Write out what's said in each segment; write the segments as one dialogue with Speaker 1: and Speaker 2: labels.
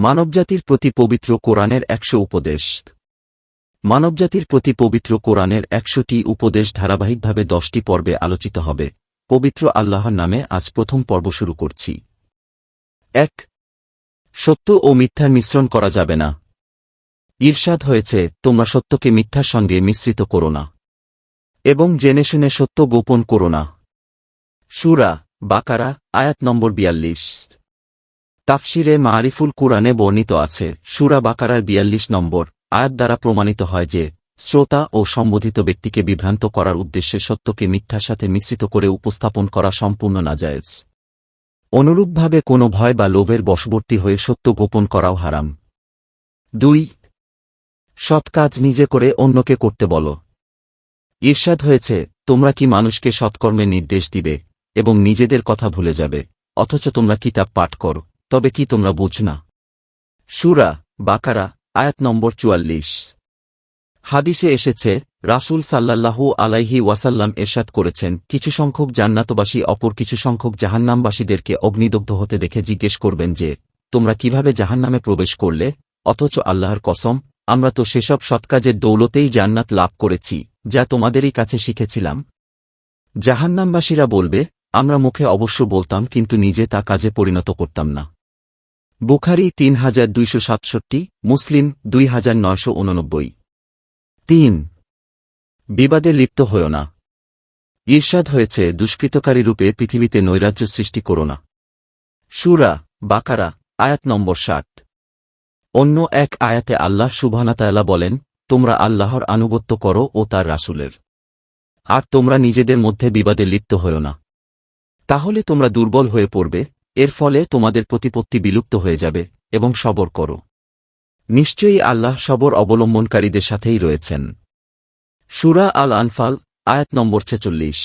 Speaker 1: মানবজাতির প্রতি পবিত্র কোরআনের একশো উপদেশ। মানবজাতির প্রতি পবিত্র কোরআনের একশোটি উপদেশ ধারাবাহিকভাবে দশটি পর্বে আলোচিত হবে। পবিত্র আল্লাহর নামে আজ প্রথম পর্ব শুরু করছি। এক, সত্য ও মিথ্যার মিশ্রণ করা যাবে না। ঈর্ষাদ হয়েছে, তোমরা সত্যকে মিথ্যার সঙ্গে মিশ্রিত করো না। এবং জেনে শুনে সত্য গোপন করো না। সুরা বাকারা, আয়াত নম্বর বিয়াল্লিশ। তাফসিরে মারিফুল কুরআনে বর্ণিত আছে, সুরা বাকারার বিয়াল্লিশ নম্বর আয়াত দ্বারা প্রমাণিত হয় যে, শ্রোতা ও সম্বোধিত ব্যক্তিকে বিভ্রান্ত করার উদ্দেশ্যে সত্যকে মিথ্যার সাথে মিশ্রিত করে উপস্থাপন করা সম্পূর্ণ নাজায়েজ। অনুরূপভাবে কোনো ভয় বা লোভের বশবর্তী হয়ে সত্য গোপন করাও হারাম। দুই, সৎ কাজ নিজে করে অন্যকে করতে বলো। ঈর্ষাদ হয়েছে, তোমরা কি মানুষকে সৎকর্মে নির্দেশ দিবে এবং নিজেদের কথা ভুলে যাবে, অথচ তোমরা কিতাব পাঠ করো। তবে কি তোমরা বুঝ না? সুরা বাকারা, আয়াত নম্বর চুয়াল্লিশ। হাদিসে এসেছে, রাসূল সাল্লাল্লাহু আলাইহি ওয়াসাল্লাম এরশাদ করেছেন, কিছু সংখ্যক জান্নাতবাসী অপর কিছু সংখ্যক জাহান্নামবাসীদেরকে অগ্নিদগ্ধ হতে দেখে জিজ্ঞেস করবেন যে, তোমরা কীভাবে জাহান্নামে প্রবেশ করলে? অথচ আল্লাহর কসম, আমরা তো সেসব সৎকাজের দৌলতেই জান্নাত লাভ করেছি, যা তোমাদেরই কাছে শিখেছিলাম। জাহান্নামবাসীরা বলবে, আমরা মুখে অবশ্য বলতাম, কিন্তু নিজে তা কাজে পরিণত করতাম না। বুখারি তিন হাজার দুইশো সাতষট্টি, মুসলিম দুই হাজার নয়শো উননব্বই। তিন। বিবাদে লিপ্ত হও না। ঈর্ষাদ হয়েছে দুষ্কৃতকারী রূপে পৃথিবীতে নৈরাজ্য সৃষ্টি করো না। সুরা বাকারা, আয়াত নম্বর ষাট। অন্য এক আয়াতে আল্লাহ সুবহানাতায়ালা বলেন, তোমরা আল্লাহর আনুগত্য করো ও তার রাসুলের। আর তোমরা নিজেদের মধ্যে বিবাদে লিপ্ত হও না। তাহলে তোমরা দুর্বল হয়ে পড়বে এর ফলে তোমাদের প্রতিপত্তি বিলুপ্ত হয়ে যাবে এবং সবর করো। নিশ্চয়ই আল্লাহ সবর অবলম্বনকারীদের সাথেই রয়েছেন। সুরা আল আনফাল আয়াত নম্বর ছেচল্লিশ।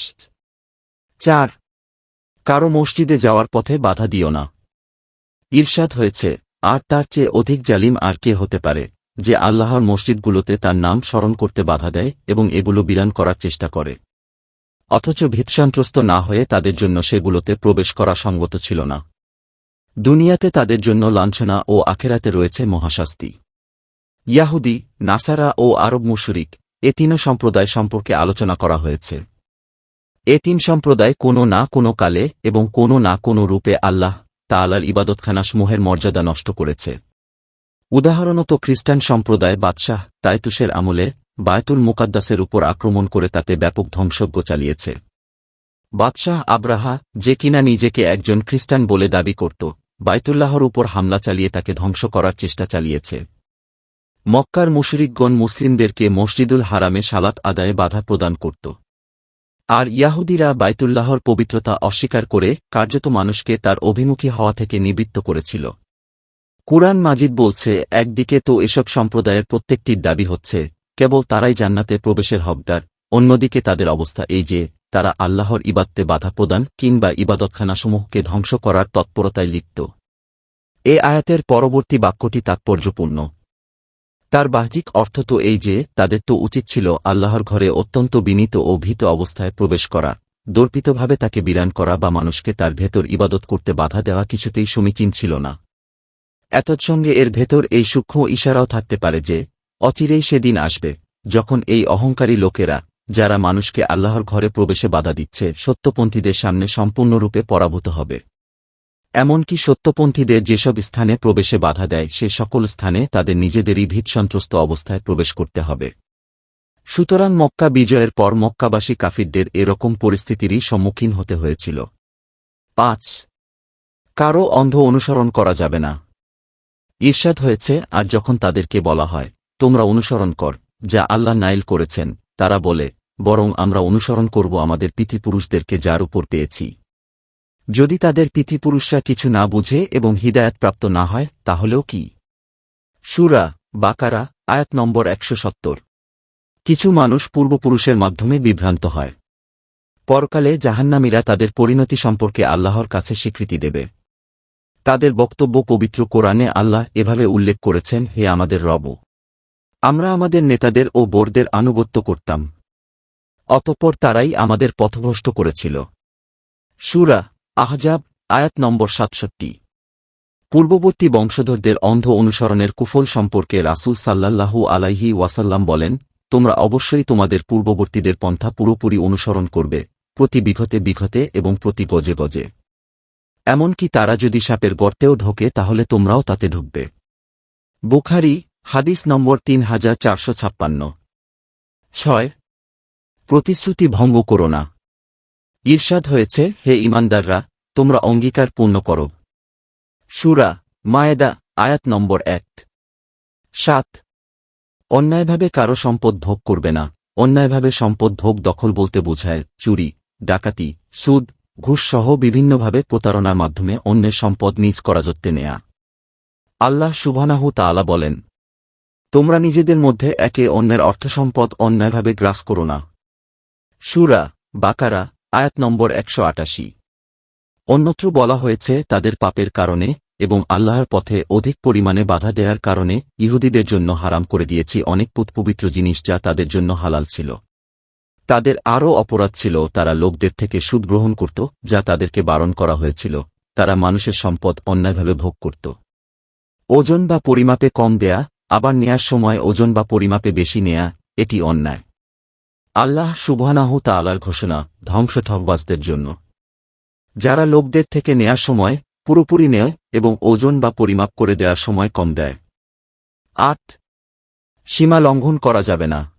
Speaker 1: চার, কারও মসজিদে যাওয়ার পথে বাধা দিও না। ঈর্ষাদ হয়েছে, আর তার চেয়ে অধিক জালিম আর কে হতে পারে, যে আল্লাহর মসজিদগুলোতে তার নাম স্মরণ করতে বাধা দেয় এবং এগুলো বিরান করার চেষ্টা করে। অথচ ভীতসন্ত্রস্ত না হয়ে তাদের জন্য সেগুলোতে প্রবেশ করা সঙ্গত ছিল না। দুনিয়াতে তাদের জন্য লাঞ্ছনা ও আখেরাতে রয়েছে মহাশাস্তি। ইয়াহুদি, নাসারা ও আরব মুশরিক এ তিন সম্প্রদায় সম্পর্কে আলোচনা করা হয়েছে। এ তিন সম্প্রদায় কোনো না কোনো কালে এবং কোনো না কোনো রূপে আল্লাহ তালার ইবাদতখানাসমূহের মর্যাদা নষ্ট করেছে। উদাহরণত খ্রিস্টান সম্প্রদায় বাদশাহ তাইতুসের আমলে বায়তুল মুকাদ্দাসের উপর আক্রমণ করে তাতে ব্যাপক ধ্বংসজ্ঞ চালিয়েছে। বাদশাহ আব্রাহা যে কিনা নিজেকে একজন খ্রিস্টান বলে দাবি করত বাইতুল্লাহর উপর হামলা চালিয়ে তাকে ধ্বংস করার চেষ্টা চালিয়েছে। মক্কার মুশরিকগণ মুসলিমদেরকে মসজিদুল হারামে সালাত আদায়ে বাধা প্রদান করত। আর ইয়াহুদিরা বাইতুল্লাহর পবিত্রতা অস্বীকার করে কার্যত মানুষকে তার অভিমুখী হওয়া থেকে নিবৃত্ত করেছিল। কুরআন মাজিদ বলছে, একদিকে তো এসব সম্প্রদায়ের প্রত্যেকটির দাবি হচ্ছে, কেবল তারাই জান্নাতে প্রবেশের হকদার, অন্যদিকে তাদের অবস্থা এই যে তারা আল্লাহর ইবাদতে বাধা প্রদান কিংবা ইবাদতখানাসমূহকে ধ্বংস করার তৎপরতায় লিপ্ত। এ আয়াতের পরবর্তী বাক্যটি তাৎপর্যপূর্ণ। তার বাহ্যিক অর্থ তো এই যে, তাদের তো উচিত ছিল আল্লাহর ঘরে অত্যন্ত বিনীত ও ভীত অবস্থায় প্রবেশ করা। দর্পিতভাবে তাকে বিরান করা বা মানুষকে তার ভেতর ইবাদত করতে বাধা দেওয়া কিছুতেই সমীচীন ছিল না। এতৎসঙ্গে এর ভেতর এই সূক্ষ্ম ইশারাও থাকতে পারে যে, অচিরেই সেদিন আসবে, যখন এই অহংকারী লোকেরা যারা মানুষকে আল্লাহর ঘরে প্রবেশে বাধা দিচ্ছে, সত্যপন্থীদের সামনে সম্পূর্ণরূপে পরাভূত হবে। এমনকি সত্যপন্থীদের যেসব স্থানে প্রবেশে বাধা দেয়, সে সকল স্থানে তাদের নিজেদেরই ভীতসন্ত্রস্ত অবস্থায় প্রবেশ করতে হবে। সুতরাং মক্কা বিজয়ের পর মক্কাবাসী কাফিরদের এরকম পরিস্থিতিরই সম্মুখীন হতে হয়েছিল। পাঁচ। কারও অন্ধ অনুসরণ করা যাবে না। ঈর্ষাদ হয়েছে, আর যখন তাদেরকে বলা হয়, তোমরা অনুসরণ কর, যা আল্লাহ নাইল করেছেন তারা বলে, বরং আমরা অনুসরণ করব আমাদের পিতৃপুরুষদেরকে যার উপর পেয়েছি। যদি তাদের পিতৃপুরুষরা কিছু না বুঝে এবং হিদায়তপ্রাপ্ত না হয়, তাহলেও কি? সুরা বাকারা, আয়াত নম্বর একশো সত্তর। কিছু মানুষ পূর্বপুরুষের মাধ্যমে বিভ্রান্ত হয়। পরকালে জাহান্নামীরা তাদের পরিণতি সম্পর্কে আল্লাহর কাছে স্বীকৃতি দেবে। তাদের বক্তব্য পবিত্র কোরআনে আল্লাহ এভাবে উল্লেখ করেছেন, হে আমাদের রব আমরা আমাদের নেতাদের ও বোরদের আনুগত্য করতাম। অতঃপর তারাই আমাদের পথভ্রষ্ট করেছিল। সুরা আহজাব, আয়াত নম্বর সাতষট্টি। পূর্ববর্তী বংশধরদের অন্ধ অনুসরণের কুফল সম্পর্কে রাসূল সাল্লাল্লাহু আলাইহি ওয়াসাল্লাম বলেন, তোমরা অবশ্যই তোমাদের পূর্ববর্তীদের পন্থা পুরোপুরি অনুসরণ করবে, প্রতি বিঘতে বিঘতে এবং প্রতি গজে গজে। এমনকি তারা যদি সাপের গর্তেও ঢোকে তাহলে তোমরাও তাতে ঢুকবে। বুখারি হাদিস নম্বর তিন হাজার চারশো ছাপ্পান্ন। ছয়। প্রতিশ্রুতি ভঙ্গ করো না। ঈর্ষাদ হয়েছে, হে ইমানদাররা, তোমরা অঙ্গীকার পূর্ণ করো। সুরা মায়েদা, আয়াত নম্বর এক। সাত। অন্যায়ভাবে কারও সম্পদ ভোগ করবে না। অন্যায়ভাবে সম্পদ ভোগ দখল বলতে বোঝায় চুরি, ডাকাতি, সুদ ঘুষসহ বিভিন্নভাবে প্রতারণার মাধ্যমে অন্যের সম্পদ নিজ করাযত্তে নেয়া। আল্লাহ সুবহানাহু তাআলা বলেন তোমরা নিজেদের মধ্যে একে অন্যের অর্থসম্পদ অন্যায়ভাবে গ্রাস করো না। সুরা বাকারা, আয়াত নম্বর একশো আটাশি। অন্যত্র বলা হয়েছে, তাদের পাপের কারণে এবং আল্লাহর পথে অধিক পরিমাণে বাধা দেওয়ার কারণে ইহুদিদের জন্য হারাম করে দিয়েছি অনেক পুতপবিত্র জিনিস যা তাদের জন্য হালাল ছিল। তাদের আরও অপরাধ ছিল, তারা লোকদের থেকে সুদ গ্রহণ করত, যা তাদেরকে বারণ করা হয়েছিল। তারা মানুষের সম্পদ অন্যায়ভাবে ভোগ করত। ওজন বা পরিমাপে কম দেয়া আবার নেয়ার সময় ওজন বা পরিমাপে বেশি নেয়া, এটি অন্যায়। আল্লাহ সুবহানাহু তাআলার ঘোষণা ধ্বংস ঠকবাজদের জন্য। যারা লোকদের থেকে নেয়ার সময় পুরোপুরি নেয় এবং ওজন বা পরিমাপ করে দেওয়ার সময় কম দেয়। আট, সীমা লঙ্ঘন করা যাবে না।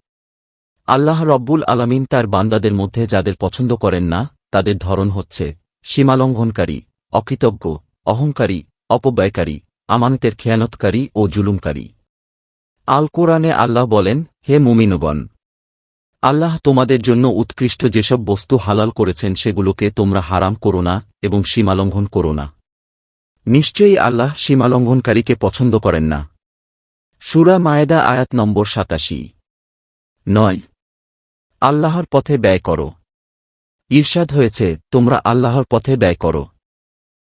Speaker 1: আল্লাহ রব্বুল আলামিন তার বান্দাদের মধ্যে যাদের পছন্দ করেন না, তাদের ধরন হচ্ছে সীমালঙ্ঘনকারী অকৃতজ্ঞ, অহংকারী, অপব্যয়কারী, আমানতের খেয়ানতকারী ও জুলুমকারী। আল কোরআনে আল্লাহ বলেন, হে মুমিনুবন আল্লাহ তোমাদের জন্য উৎকৃষ্ট যেসব বস্তু হালাল করেছেন সেগুলোকে তোমরা হারাম করো না এবং সীমালঙ্ঘন করো না। নিশ্চয়ই আল্লাহ সীমালঙ্ঘনকারীকে পছন্দ করেন না। সুরা মায়েদা আয়াত নম্বর সাতাশি। নয়, আল্লাহর পথে ব্যয় করো। ঈর্ষাদ হয়েছে, তোমরা আল্লাহর পথে ব্যয় করো।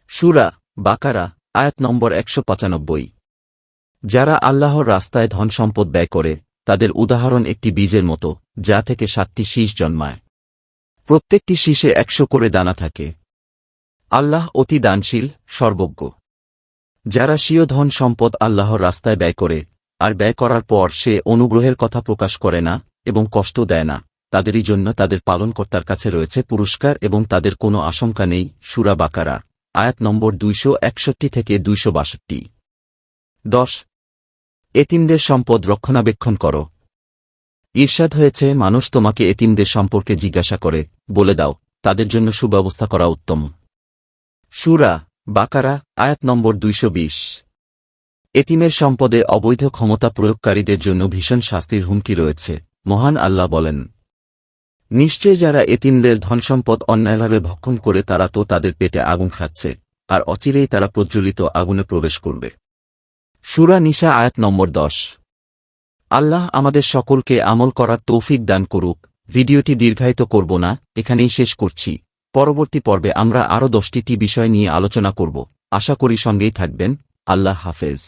Speaker 1: সুরা বাকারা আয়াত নম্বর একশো পঁচানব্বই। যারা আল্লাহর রাস্তায় ধন সম্পদ ব্যয় করে, তাদের উদাহরণ একটি বীজের মতো, যা থেকে সাতটি শীষ জন্মায়। প্রত্যেকটি শীষে একশো করে দানা থাকে। আল্লাহ অতি দানশীল, সর্বজ্ঞ। যারা স্বীয় ধন সম্পদ আল্লাহর রাস্তায় ব্যয় করে, আর ব্যয় করার পর সে অনুগ্রহের কথা প্রকাশ করে না, এবং কষ্ট দেয় না, তাদেরই জন্য তাদের পালনকর্তার কাছে রয়েছে পুরস্কার এবং তাদের কোনো আশঙ্কা নেই, সুরা বাকারা, আয়াত নম্বর দুইশো একষট্টি থেকে দুইশো বাষট্টি। দশ এতিমদের সম্পদ রক্ষণাবেক্ষণ করো। ঈর্ষাদ হয়েছে, মানুষ তোমাকে এতিমদের সম্পর্কে জিজ্ঞাসা করে, বলে দাও, তাদের জন্য সুব্যবস্থা করা উত্তম। সুরা বাকারা, আয়াত নম্বর দুইশো বিশ। এতিমের সম্পদে অবৈধ ক্ষমতা প্রয়োগকারীদের জন্য ভীষণ শাস্তির হুমকি রয়েছে, মহান আল্লাহ বলেন। নিশ্চয় যারা এতিমদের ধনসম্পদ অন্যায়ভাবে ভক্ষণ করে তারা তো তাদের পেটে আগুন খাচ্ছে, আর অচিরেই তারা প্রজ্বলিত আগুনে প্রবেশ করবে। সুরা নিশা আয়াত নম্বর দশ। আল্লাহ আমাদের সকলকে আমল করার তৌফিক দান করুক। ভিডিওটি দীর্ঘায়িত করব না, এখানেই শেষ করছি। পরবর্তী পর্বে আমরা আরও দশটিটি বিষয় নিয়ে আলোচনা করব। আশা করি সঙ্গেই থাকবেন। আল্লাহ হাফেজ।